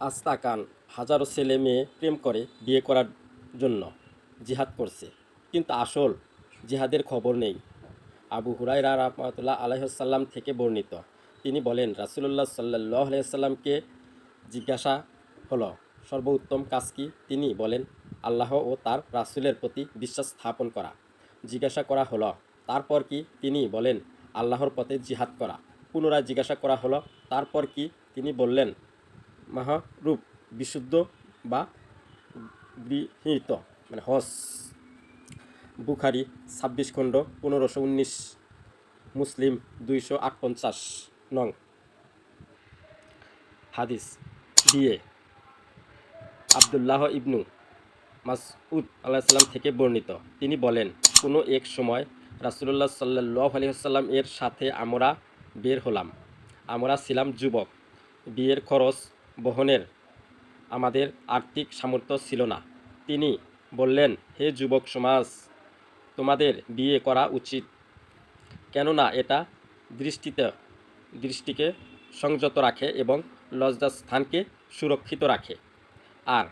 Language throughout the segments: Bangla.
আস্তাকান হাজারো ছেলে মেয়ে প্রেম করে বিয়ে করার জন্য জিহাদ করছে। কিন্তু আসল জিহাদের খবর নেই। আবু হুরাইরা রহমতুল্লাহ আলাইসাল্লাম থেকে বর্ণিত। তিনি বলেন, রাসুলুল্লাহ সাল্লাহ আলাইসাল্লামকে জিজ্ঞাসা হলো, সর্বোত্তম কাজ কি? তিনি বলেন, আল্লাহ ও তার রাসুলের প্রতি বিশ্বাস স্থাপন করা। জিজ্ঞাসা করা হলো, তারপর কি? তিনি বলেন, আল্লাহর পথে জিহাদ করা। পুনরায় জিজ্ঞাসা করা হলো, তারপর কি? তিনি বললেন মহারূপ, বিশুদ্ধ বা গৃহীত মানে হস। বুখারি ছাব্বিশ খণ্ড, পনেরোশো উনিশ, মুসলিম দুইশো আটপঞ্চাশ নং। হাদিস দিয়ে আবদুল্লাহ ইবনু মাসউদ আল্লাহ সাল্লাম থেকে বর্ণিত। তিনি বলেন, কোনো এক সময় রাসুল্লাহ সাল্লাহ আলহিহাল্লাম এর সাথে আমরা বের হলাম। আমরা ছিলাম যুবক। বিয়ের খরচ বহনের আমাদের আর্থিক সামর্থ্য ছিল না। তিনি বললেন, হে যুবক সমাজ, তোমাদের বিয়ে করা উচিত। কেননা এটা দৃষ্টিতে, দৃষ্টিকে সংযত রাখে এবং লজ্জাস্থানকে সুরক্ষিত রাখে। আর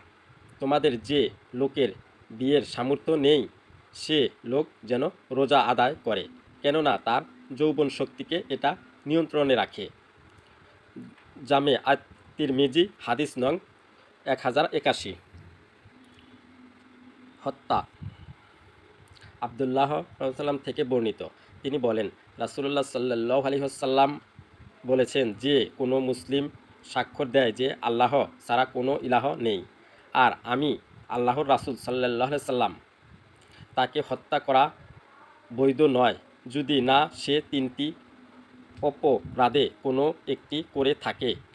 তোমাদের যে লোকের বিয়ের সামর্থ্য নেই, সে লোক যেন রোজা আদায় করে, কেননা তার যৌবন শক্তিকে এটা নিয়ন্ত্রণে রাখে। জামে আত্মির মেজি হাদিস নং এক হাজার একাশি। হত্যা। আবদুল্লাহ সাল্লাম থেকে বর্ণিত। তিনি বলেন রাসুল্লাহ সাল্লাহ আলহিহাসাল্লাম বলেছেন যে, কোনো মুসলিম স্বাক্ষর দেয় যে, আল্লাহ ছাড়া কোনো ইলাহ নেই। আর আমি আল্লাহর রাসুল সাল্লাহ সাল্লাম তাকে হত্যা করা বৈধ নয়। যদি না, সে তিনটি অপরাধে কোনো একটি করে থাকে।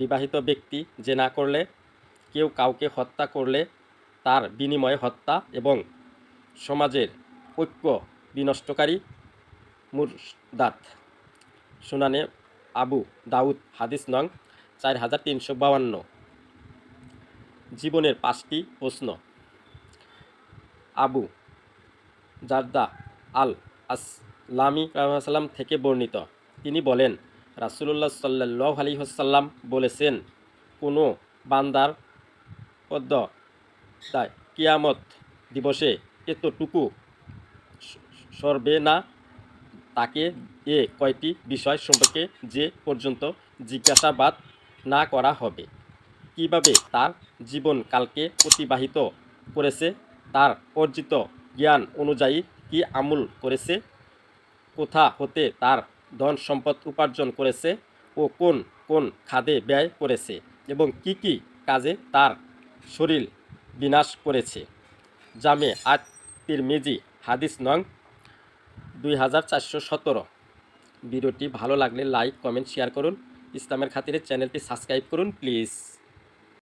বিবাহিত ব্যক্তি যে না করলে, কেউ কাউকে হত্যা করলে তার বিনিময়ে হত্যা এবং সমাজের ঐক্য বিনষ্টকারী মুরদাত শুনানে আবু দাউদ, হাদিস নং চার হাজার তিনশো বাউান্ন জীবনের পাঁচটি প্রশ্ন। আবু জারদা আল আসলামি সাল্লাম থেকে বর্ণিত। তিনি বলেন রাসুলুল্লাহ সাল্লাহ আলী হাসাল্লাম বলেছেন, কোনো বান্দার পদ্ম তাই কিয়ামত দিবসে এতটুকু সরবে না। তাকে এ কয়টি বিষয় সম্পর্কে যে পর্যন্ত জিজ্ঞাসাবাদ না করা হবে। কীভাবে তার জীবনকালকে অতিবাহিত করেছে, তার অর্জিত জ্ঞান অনুযায়ী কি আমূল করেছে, কোথা হতে তার ধন সম্পদ উপার্জন করেছে ও কোন কোন খাদে ব্যয় করেছে এবং কি কি কাজে তার শরীর বিনাশ করেছে। জামে আত তিরমিজি, হাদিস নং দুই হাজার চারশো সতেরো। ভিডিওটি ভালো লাগলে লাইক, কমেন্ট, শেয়ার করুন। ইসলামের খাতিরে চ্যানেলটি সাবস্ক্রাইব করুন, প্লিজ।